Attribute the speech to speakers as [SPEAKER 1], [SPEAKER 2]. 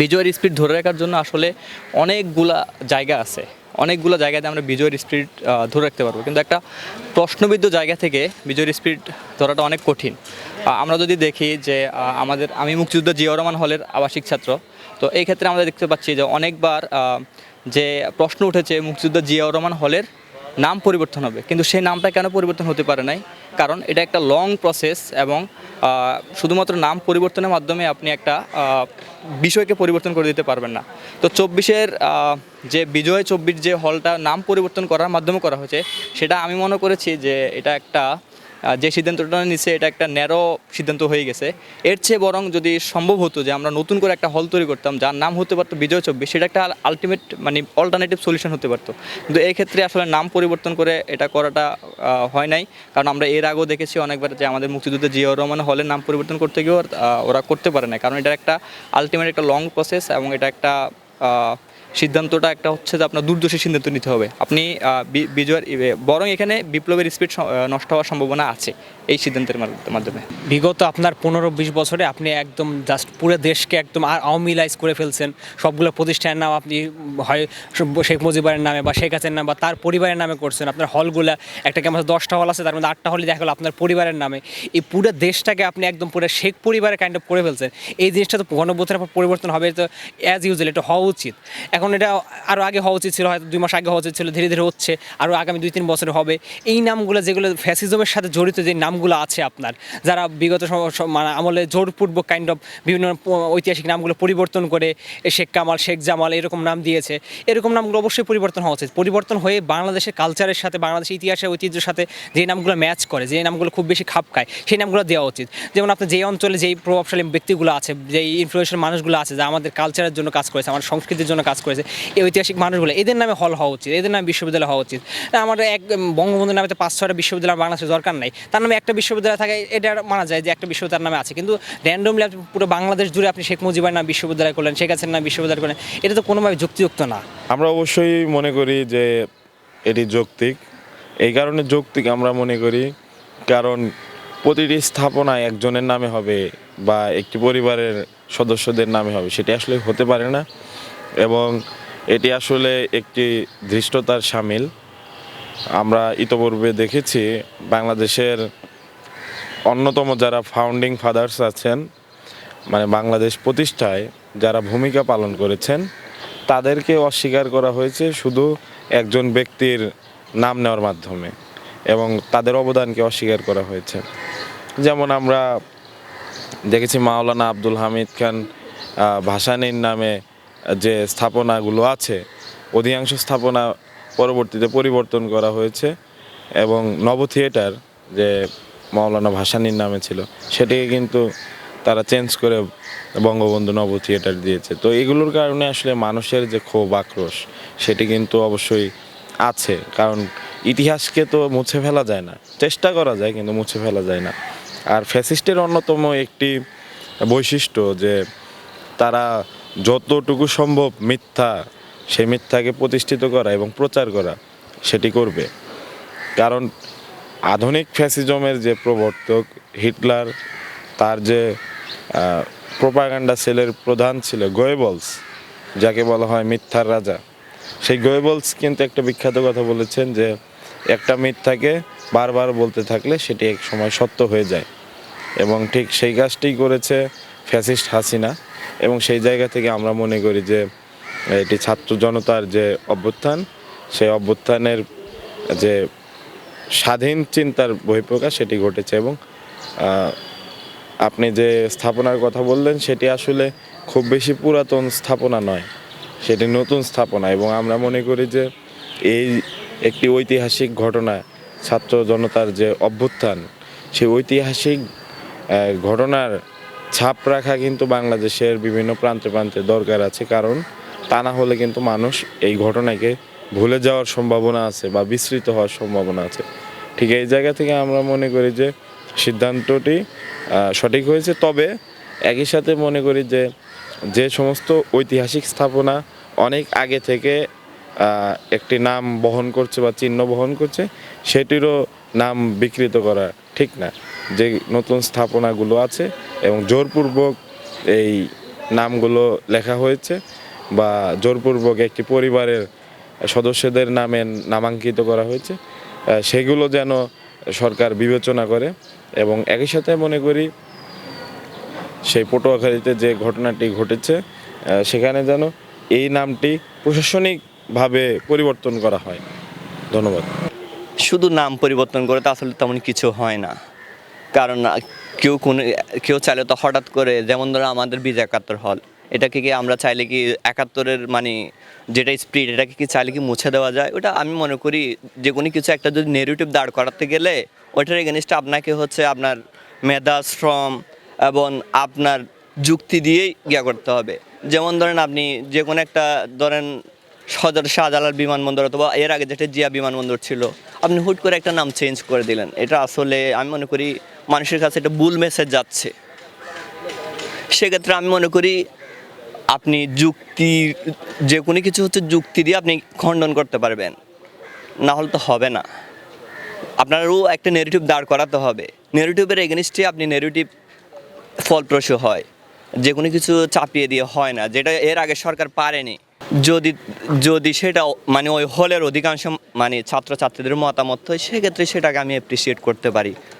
[SPEAKER 1] বিজয়ের স্পিড ধরে রাখার জন্য আসলে অনেকগুলা জায়গা আছে। অনেকগুলো জায়গাতে আমরা বিজয়ের স্পিড ধরে রাখতে পারব। কিন্তু একটা প্রশ্নবিদ্ধ জায়গা থেকে বিজয়ের স্পিড ধরাটা অনেক কঠিন। আমরা যদি দেখি যে আমাদের আমি মুক্তিযুদ্ধ জিয়া রহমান হলের আবাসিক ছাত্র, তো এই ক্ষেত্রে আমরা দেখতে পাচ্ছি যে অনেকবার যে প্রশ্ন উঠেছে মুক্তিযুদ্ধ জিয়া রহমান হলের নাম পরিবর্তন হবে। কিন্তু সেই নামটা কেন পরিবর্তন হতে পারে নাই? কারণ এটা একটা লং প্রসেস এবং শুধুমাত্র নাম পরিবর্তনের মাধ্যমে আপনি একটা বিষয়কে পরিবর্তন করে দিতে পারবেন না। তো চব্বিশের যে বিজয় চব্বিশ যে হলটা নাম পরিবর্তন করার মাধ্যমে করা হয়েছে, সেটা আমি মনে করেছি যে এটা একটা যে সিদ্ধান্তটা নিচ্ছে এটা একটা ন্যারো সিদ্ধান্ত হয়ে গেছে। এর চেয়ে বরং যদি সম্ভব হতো যে আমরা নতুন করে একটা হল তৈরি করতাম, যার নাম হতে পারতো বিজয় চব্বিশ, সেটা একটা আলটিমেট মানে অল্টারনেটিভ সলিউশন হতে পারতো। কিন্তু ক্ষেত্রে আসলে নাম পরিবর্তন করে এটা করাটা হয় নাই। কারণ আমরা এর আগেও দেখেছি অনেকবার যে আমাদের মুক্তিযুদ্ধে জিয়াউর রহমান হলের নাম পরিবর্তন করতে গিয়েও ওরা করতে পারে না কারণ এটা একটা আলটিমেট একটা লং প্রসেস এবং এটা একটা সিদ্ধান্তটা একটা হচ্ছে যে আপনার দূরদর্শী সিদ্ধান্ত নিতে হবে। আপনি বিজয়ের বরং এখানে বিপ্লবের স্পিড নষ্ট হওয়ার সম্ভাবনা আছে। এই সিদ্ধান্তের মাধ্য- মাধ্যমে।
[SPEAKER 2] বিগত আপনার পনেরো বিশ বছরে আপনি একদম জাস্ট পুরো দেশকে একদম আর আওয়ামিলাইজ করে ফেলছেন। সবগুলো প্রতিষ্ঠানের নাম আপনি হয় শেখ মুজিবের নামে বা শেখ হাসিনার নাম বা তার পরিবারের নামে করছেন। আপনার হলগুলা, একটা ক্যাম্পাসে দশটা হল আছে, তার মধ্যে আটটা হলে দেখা গেলো আপনার পরিবারের নামে। এই পুরো দেশটাকে আপনি একদম পুরো শেখ পরিবারের কাইন্ড অফ করে ফেলছেন। এই জিনিসটা তো গণবোধের পর পরিবর্তন হবে তো অ্যাজ ইউজুয়াল এটা হওয়া উচিত। এখন এটা আরও আগে হওয়া উচিত ছিল, হয়তো দুই মাস আগে হওয়া উচিত ছিল, ধীরে ধীরে হচ্ছে আরও আগামী দুই তিন বছরে হবে। এই নামগুলো যেগুলো ফ্যাসিজমের সাথে জড়িত, যে নামগুলো আছে আপনার যারা বিগত মানে আমলে জোরপূর্বক কাইন্ড অফ বিভিন্ন ঐতিহাসিক নামগুলো পরিবর্তন করে শেখ কামাল শেখ জামাল এরকম নাম দিয়েছে। এরকম নামগুলো অবশ্যই পরিবর্তন হওয়া উচিত। পরিবর্তন হয়ে বাংলাদেশের কালচারের সাথে বাংলাদেশের ইতিহাসের ঐতিহ্যের সাথে যে নামগুলো ম্যাচ করে যে নামগুলো খুব বেশি খাপ খায় সেই নামগুলো দেওয়া উচিত। যেমন আপনার যেই অঞ্চলে যেই প্রভাবশালী ব্যক্তিগুলো আছে যেই ইনফ্লুয়েন্সিয়াল মানুষগুলো আছে যা আমাদের কালচারের জন্য কাজ করেছে আমাদের সংস্কৃতির জন্য কাজ করেছে এই ঐতিহাসিক মানুষগুলো এদের নামে হল হওয়া উচিত এদের নামে বিশ্ববিদ্যালয় হওয়া উচিত। না, আমার এক বঙ্গবন্ধুর নামে তো পাঁচ ছয়টা বিশ্ববিদ্যালয় বাংলাদেশের দরকার নাই তার নামে একটা বিশ্ববিদ্যালয় থাকে এটা মানা যায় যে একটা বিশ্ববিদ্যালয়ের নামে আছে। কিন্তু র্যান্ডমলি আপনি পুরো বাংলাদেশ জুড়ে আপনি শেখ মুজিবের নাম বিশ্ববিদ্যালয় করলেন, শেখ হাসিনার নাম বিশ্ববিদ্যালয় করলেন, এটা তো কোনোভাবে যুক্তিযুক্ত না।
[SPEAKER 3] আমরা অবশ্যই মনে করি যে এটি যৌক্তিক। এই কারণে যৌক্তিক আমরা মনে করি, কারণ প্রতিটি স্থাপনা একজনের নামে হবে বা একটি পরিবারের সদস্যদের নামে হবে, সেটি আসলে হতে পারে না। এবং এটি আসলে একটি ধৃষ্টতার সামিল। আমরা ইতপূর্বে দেখেছি বাংলাদেশের অন্যতম যারা ফাউন্ডিং ফাদার্স আছেন মানে বাংলাদেশ প্রতিষ্ঠায় যারা ভূমিকা পালন করেছেন, তাদেরকে অস্বীকার করা হয়েছে শুধু একজন ব্যক্তির নাম নেওয়ার মাধ্যমে এবং তাদের অবদানকে অস্বীকার করা হয়েছে। যেমন আমরা দেখেছি মাওলানা আব্দুল হামিদ খান ভাসানীর নামে যে স্থাপনাগুলো আছে, অধিকাংশ স্থাপনা পরবর্তীতে পরিবর্তন করা হয়েছে এবং নব থিয়েটার যে মাওলানা ভাসানীর নামে ছিল। সেটিকে কিন্তু তারা চেঞ্জ করে বঙ্গবন্ধু নব থিয়েটার দিয়েছে। তো এগুলোর কারণে আসলে মানুষের যে ক্ষোভ, আক্রোশ, সেটি কিন্তু অবশ্যই আছে। কারণ ইতিহাসকে তো মুছে ফেলা যায় না। চেষ্টা করা যায়, কিন্তু মুছে ফেলা যায় না। আর ফ্যাসিস্টের অন্যতম একটি বৈশিষ্ট্য যে তারা যতটুকু সম্ভব মিথ্যা, সেই মিথ্যাকে প্রতিষ্ঠিত করা এবং প্রচার করা, সেটি করবে। কারণ আধুনিক ফ্যাসিজমের যে প্রবর্তক হিটলার, তার যে প্রোপাগান্ডা সেলের প্রধান ছিল গোয়েবলস, যাকে বলা হয় মিথ্যার রাজা। সেই গোয়েবলস কিন্তু একটা বিখ্যাত কথা বলেছেন যে, একটা মিথ্যাকে বারবার বলতে থাকলে সেটি এক সময় সত্য হয়ে যায়। এবং ঠিক সেই কাজটি করেছে ফ্যাসিস্ট হাসিনা। এবং সেই জায়গা থেকে আমরা মনে করি যে, এটি ছাত্র জনতার যে অভ্যুত্থান, সেই অভ্যুত্থানের যে স্বাধীন চিন্তার বহিঃপ্রকাশ সেটি ঘটেছে এবং আপনি যে স্থাপনার কথা বললেন সেটি আসলে খুব বেশি পুরাতন স্থাপনা নয়। সেটি নতুন স্থাপনা এবং আমরা মনে করি যে এই একটি ঐতিহাসিক ঘটনা, ছাত্র জনতার যে অভ্যুত্থান, সেই ঐতিহাসিক ঘটনার ছাপ রাখা কিন্তু বাংলাদেশের বিভিন্ন প্রান্তে প্রান্তে দরকার আছে। কারণ তা না হলে কিন্তু মানুষ এই ঘটনাকে ভুলে যাওয়ার সম্ভাবনা আছে বা বিস্মৃত হওয়ার সম্ভাবনা আছে। ঠিক এই জায়গা থেকে আমরা মনে করি যে সিদ্ধান্তটি সঠিক হয়েছে। তবে একই সাথে মনে করি যে যে সমস্ত ঐতিহাসিক স্থাপনা অনেক আগে থেকে একটি নাম বহন করছে বা চিহ্ন বহন করছে, সেটিরও নাম বিকৃত করা ঠিক না। যে নতুন স্থাপনাগুলো আছে এবং জোরপূর্বক এই নামগুলো লেখা হয়েছে বা জোরপূর্বক একটি পরিবারের সদস্যদের নামে নামাঙ্কিত করা হয়েছে সেগুলো যেন সরকার বিবেচনা করে এবং একই সাথে মনে করি সেই পটুয়াখালীতে যে ঘটনাটি ঘটেছে সেখানে যেন এই নামটি প্রশাসনিকভাবে পরিবর্তন করা হয়। ধন্যবাদ।
[SPEAKER 4] শুধু নাম পরিবর্তন করে তো আসলে তেমন কিছু হয় না। কারণ কেউ কোন, কেউ চাইলে তো হঠাৎ করে, যেমন ধরো আমাদের বীজ একাত্তর হল। এটাকে কি আমরা চাইলে কি একাত্তরের মানে যেটা স্পিড এটাকে কি চাইলে কি মুছে দেওয়া যায়? ওটা আমি মনে করি যে কোনো কিছু একটা যদি নেগেটিভ দাঁড় করাতে গেলে ওইটার এগেনিস্টে আপনাকে হচ্ছে আপনার মেধা, শ্রম এবং আপনার যুক্তি দিয়েই ইয়া করতে হবে। যেমন ধরেন আপনি যে কোনো একটা ধরেন সদর শাহজালাল বিমানবন্দর অথবা এর আগে যেটা জিয়া বিমানবন্দর ছিল, আপনি হুট করে একটা নাম চেঞ্জ করে দিলেন। এটা আসলে আমি মনে করি মানুষের কাছে একটা ভুল মেসেজ যাচ্ছে। সেক্ষেত্রে আমি মনে করি আপনি যুক্তি, যে কোনো কিছু হচ্ছে যুক্তি দিয়ে আপনি খণ্ডন করতে পারবেন। না হলে তো হবে না। আপনারও একটা নেগেটিভ দাঁড় করাতে হবে। নেগেটিভের এগেনিস্টে আপনি নেগেটিভ ফলপ্রসূ হয়। যে কোনো কিছু চাপিয়ে দিয়ে হয় না, যেটা এর আগে সরকার পারেনি। যদি যদি সেটা মানে ওই হলের অধিকাংশ মানে ছাত্রছাত্রীদের মতামত হয়, সেক্ষেত্রে সেটাকে আমি অ্যাপ্রিসিয়েট করতে পারি।